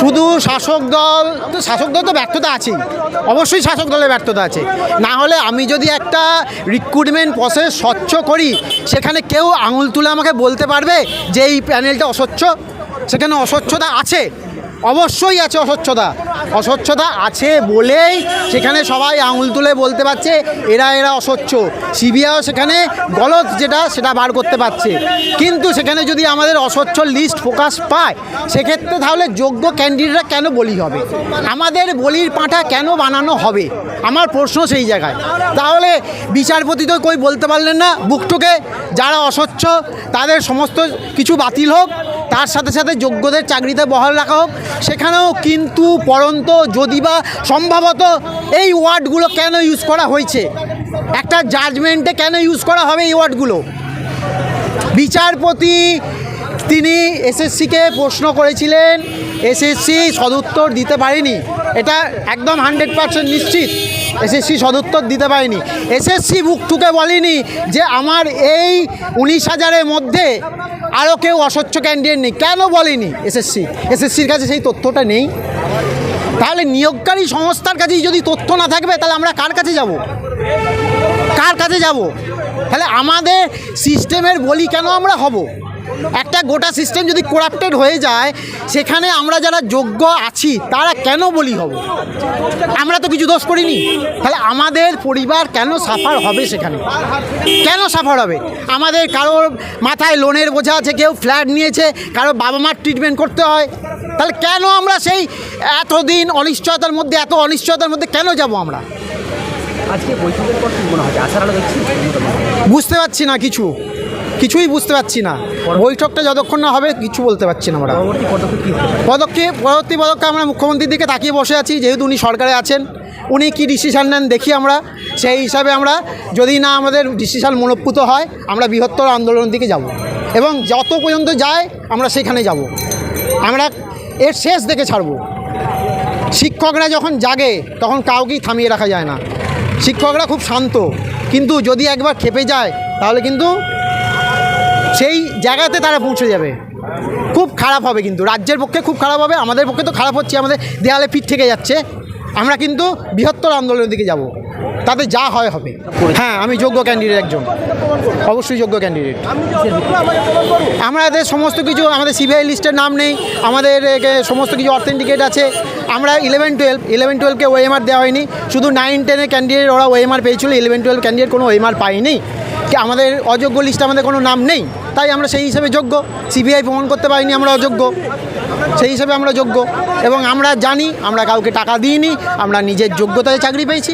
শুধু শাসক দল তো শাসক দল তো ব্যর্থতা আছেই। অবশ্যই শাসক দলের ব্যর্থতা আছে। না হলে আমি যদি একটা রিক্রুটমেন্ট প্রসেস স্বচ্ছ করি, সেখানে কেউ আঙুল তুলে আমাকে বলতে পারবে যে এই প্যানেলটা অস্বচ্ছ? সেখানে অস্বচ্ছতা আছে? অবশ্যই আছে অস্বচ্ছতা। অস্বচ্ছতা আছে বলেই সেখানে সবাই আঙুল তুলে বলতে পারছে, এরা এরা অস্বচ্ছ। সিবিআইও সেখানে গলত যেটা, সেটা বার করতে পারছে। কিন্তু সেখানে যদি আমাদের অস্বচ্ছ লিস্ট প্রকাশ পায়, সেক্ষেত্রে তাহলে যোগ্য ক্যান্ডিডেটরা কেন বলি হবে? আমাদের বলির পাঁঠা কেন বানানো হবে? আমার প্রশ্ন সেই জায়গায়। তাহলে বিচারপতি তো কই বলতে পারলেন না, বুকটুকে। যারা অস্বচ্ছ, তাদের সমস্ত কিছু বাতিল হোক, তার সাথে সাথে যোগ্যদের চাকরিতে বহাল রাখা হোক সেখানেও কিন্তু পরন্ত যদি বা সম্ভবত এই ওয়ার্ডগুলো কেন ইউজ করা হয়েছে? একটা জাজমেন্টে কেন ইউজ করা হবে এই ওয়ার্ডগুলো? বিচারপতি তিনি এসএসসিকে প্রশ্ন করেছিলেন, এসএসসি সদুত্তর দিতে পারেনি। এটা একদম হান্ড্রেড পার্সেন্ট নিশ্চিত, এসএসসি সদুত্তর দিতে পারেনি। এসএসসি বুকটুকে বলেনি যে আমার এই উনিশ হাজারের মধ্যে আরও কেউ অস্বচ্ছ ক্যান্ডিডেট নেই। কেন বলেনি এসএসসি? এসএসসির কাছে সেই তথ্যটা নেই। তাহলে নিয়োগকারী সংস্থার কাছেই যদি তথ্য না থাকবে, তাহলে আমরা কার কাছে যাব? কার কাছে যাব? তাহলে আমাদের সিস্টেমের বলি কেন আমরা হব? একটা গোটা সিস্টেম যদি করাপ্টেড হয়ে যায় সেখানে আমরা যারা যোগ্য আছি তারা কেন বলি হব? আমরা তো কিছু দোষ করিনি। তাহলে আমাদের পরিবার কেন সাফার হবে সেখানে? কেন সাফার হবে? আমাদের কারোর মাথায় লোনের বোঝা আছে কেউ ফ্ল্যাট নিয়েছে কারও বাবা মার ট্রিটমেন্ট করতে হয়। তাহলে কেন আমরা সেই এতদিন অনিশ্চয়তার মধ্যে এত অনিশ্চয়তার মধ্যে কেন যাব আমরা? আজকে বৈঠকের পর কি মনে হয়? আশার আলো দেখছি বুঝতে পারছি না কিছু। কিছুই বুঝতে পারছি না। বৈঠকটা যতক্ষণ না হবে কিছু বলতে পারছি না আমরা। পদক্ষেপ পরবর্তী পদক্ষেপ আমরা মুখ্যমন্ত্রীর দিকে তাকিয়ে বসে আছি যেহেতু উনি সরকারে আছেন। উনি কি ডিসিশান নেন দেখি আমরা। সেই হিসাবে আমরা যদি না আমাদের ডিসিশান মনোপ্রুত হয় আমরা বৃহত্তর আন্দোলনের দিকে যাব। এবং যত পর্যন্ত যায় আমরা সেখানে যাব। আমরা এর শেষ দেখে ছাড়বো। শিক্ষকরা যখন জাগে তখন কাউকেই থামিয়ে রাখা যায় না। শিক্ষকরা খুব শান্ত। কিন্তু যদি একবার খেপে যায় তাহলে কিন্তু সেই জায়গাতে তারা পৌঁছে যাবে। খুব খারাপ হবে কিন্তু, রাজ্যের পক্ষে খুব খারাপ হবে, আমাদের পক্ষে তো খারাপ হচ্ছে, আমাদের দেয়ালে পিঠ থেকে যাচ্ছে। আমরা কিন্তু বৃহত্তর আন্দোলনের দিকে যাব। তাতে যা হয় হবে। হ্যাঁ আমি যোগ্য ক্যান্ডিডেট একজন। অবশ্যই যোগ্য ক্যান্ডিডেট আমাদের সমস্ত কিছু, আমাদের সিবিআই লিস্টের নাম নেই, আমাদের সমস্ত কিছু অথেন্টিকেট আছে। আমরা ইলেভেন টুয়েলভ ইলেভেন টুয়েলভকে ওএমআর দেওয়া হয়নি। শুধু নাইন টেনের ক্যান্ডিডেট ওরা ওএমআর পেয়েছিল ইলেভেন টুয়েলভ ক্যান্ডিডেট কোনো ওএমআর কি আমাদের অযোগ্য লিস্টে আমাদের কোনো নাম নেই। তাই আমরা সেই হিসাবে যোগ্য। সিবিআই প্রমাণ করতে পারিনি আমরা অযোগ্য। সেই হিসাবে আমরা যোগ্য। এবং আমরা জানি, আমরা কাউকে টাকা দিইনি, আমরা নিজের যোগ্যতায় চাকরি পেয়েছি।